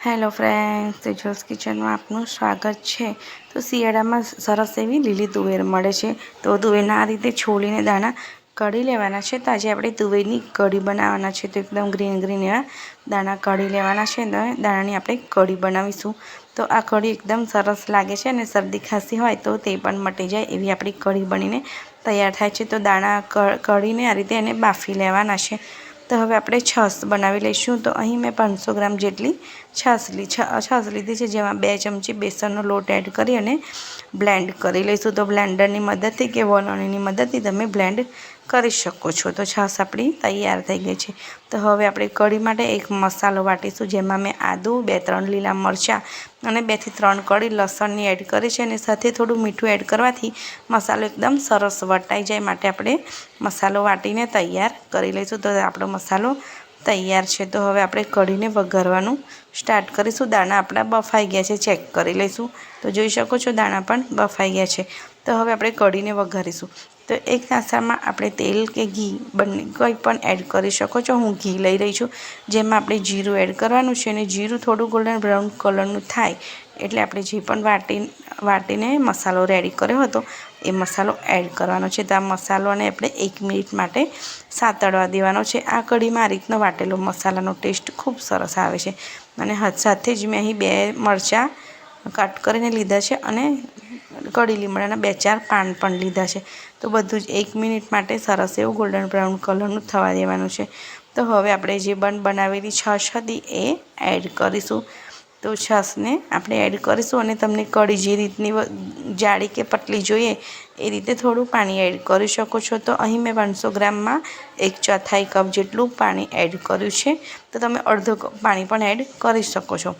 Hello friends, Tejas કિચનમાં આપનું સ્વાગત છે. તો શિયાળામાં સરસ એવી લીલી તુવેર મળે છે. તો તુવેરના આ રીતે છોલીને દાણા કઢી લેવાના છે. તો આજે આપણે તુવેરની કઢી બનાવવાના છે. તો એકદમ ગ્રીન ગ્રીન એવા દાણા કઢી લેવાના છે. તો દાણાની આપણે કઢી બનાવીશું. તો આ કઢી એકદમ સરસ લાગે છે અને શરદી ખાંસી હોય તો તે પણ મટી જાય એવી આપણી કઢી બનીને તૈયાર થાય છે. તો દાણા કઢીને આ રીતે એને બાફી લેવાના છે. તો હવે આપણે છાશ બનાવી લઈશું. તો અહીં મેં પાંચસો ગ્રામ જેટલી છાશ લી છાશ લીધી છે, જેમાં બે ચમચી બેસનનો લોટ એડ કરી અને બ્લેન્ડ કરી લઈશું. તો બ્લેન્ડરની મદદથી કે વલોણીની મદદથી તમે બ્લેન્ડ કરી શકો છો. તો છાશ આપણી તૈયાર થઈ ગઈ છે. તો હવે આપણે કઢી માટે એક મસાલો વાટીશું, જેમાં મેં આદું, બે ત્રણ લીલા મરચાં અને બેથી ત્રણ કળી લસણની એડ કરી છે. અને સાથે થોડું મીઠું એડ કરવાથી મસાલો એકદમ સરસ વટાઈ જાય. માટે આપણે મસાલો વાટીને તૈયાર કરી લઈશું. તો આપણો મસાલો તૈયાર છે. તો હવે આપણે કઢીને વઘારવાનું સ્ટાર્ટ કરીશું. દાણા આપણા બફાઈ ગયા છે. ચેક કરી લઈશું. તો જોઈ શકો છો, દાણા પણ બફાઈ ગયા છે. તો હવે આપણે કઢીને વઘારીશું. તો એક નાસ્તામાં આપણે તેલ કે ઘી બંને કંઈ પણ એડ કરી શકો છો. હું ઘી લઈ રહી છું, જેમાં આપણે જીરું એડ કરવાનું છે અને જીરું થોડું ગોલ્ડન બ્રાઉન કલરનું થાય એટલે આપણે જે પણ વાટી, વાટીને મસાલો રેડી કર્યો હતો, એ મસાલો એડ કરવાનો છે. તો આ મસાલોને આપણે એક મિનિટ માટે સાતળવા દેવાનો છે. આ કઢીમાં આ રીતનો વાટેલો મસાલાનો ટેસ્ટ ખૂબ સરસ આવે છે. અને સાથે જ મેં અહીં બે મરચાં કટ કરીને લીધા છે અને કઢી લીમડાના બે ચાર પાન પણ લીધા છે. તો બધું જ એક મિનિટ માટે સરસ એવું ગોલ્ડન બ્રાઉન કલરનું થવા દેવાનું છે. તો હવે આપણે જે બન બનાવેલી છાશ હતી એ એડ કરીશું. તો છાશને આપણે એડ કરીશું અને તમને કઢી જે રીતની જાડી કે પટલી જોઈએ એ રીતે થોડું પાણી એડ કરી શકો છો. તો અહીં મેં પાંચસો ગ્રામમાં એક ચોથાઈ કપ જેટલું પાણી એડ કર્યું છે. તો તમે અડધો કપ પાણી પણ એડ કરી શકો છો.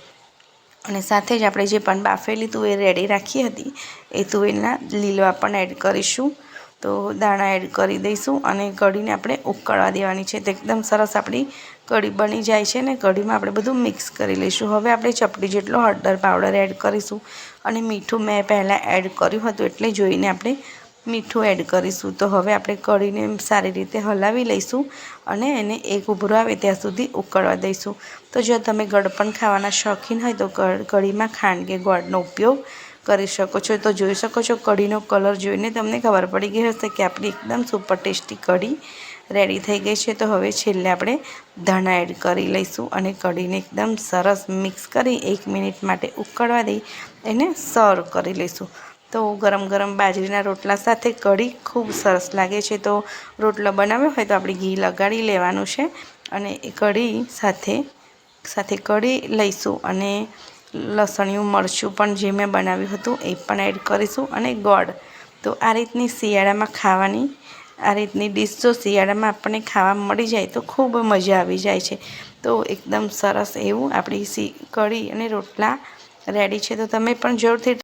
અને સાથે જ આપણે જે પણ બાફેલી તુવેર રેડી રાખી હતી, એ તુવેરના લીલવા પણ એડ કરીશું. તો દાણા એડ કરી દઈશું અને કઢીને આપણે ઉકળવા દેવાની છે. તો એકદમ સરસ આપણી કઢી બની જાય છે ને, કઢીમાં આપણે બધું મિક્સ કરી લઈશું. હવે આપણે ચપટી જેટલો હળદર પાવડર એડ કરીશું. અને મીઠું મેં પહેલાં એડ કર્યું હતું એટલે જોઈને આપણે મીઠું એડ કરીશું. તો હવે આપણે કઢીને સારી રીતે હલાવી લઈશું અને એને એક ઉભરો આવે ત્યાં સુધી ઉકળવા દઈશું. તો જો તમે ગળપણ ખાવાના શોખીન હોય તો કઢીમાં ખાંડ કે ગોળનો ઉપયોગ કરી શકો છો. તો જોઈ શકો છો કઢીનો કલર જોઈને તમને ખબર પડી ગઈ હશે કે આપણી એકદમ સુપર ટેસ્ટી કઢી રેડી થઈ ગઈ છે. તો હવે છેલ્લે આપણે ધાણા એડ કરી લઈશું અને કઢીને એકદમ સરસ મિક્સ કરી એક મિનિટ માટે ઉકળવા દઈ એને સર્વ કરી લઈશું. તો ગરમ ગરમ બાજરીના રોટલા સાથે કઢી ખૂબ સરસ લાગે છે. તો રોટલો બનાવ્યો હોય તો આપણે ઘી લગાડી લેવાનું છે અને એ કઢી સાથે સાથે કઢી લઈશું અને લસણિયું મરચું પણ જે મેં બનાવ્યું હતું એ પણ એડ કરીશું અને ગોળ. તો આ રીતની શિયાળામાં ખાવાની, આ રીતની ડીશ જો શિયાળામાં આપણને ખાવા મળી જાય તો ખૂબ મજા આવી જાય છે. તો એકદમ સરસ એવું આપણી સી કઢી અને રોટલા રેડી છે. તો તમે પણ જરૂરથી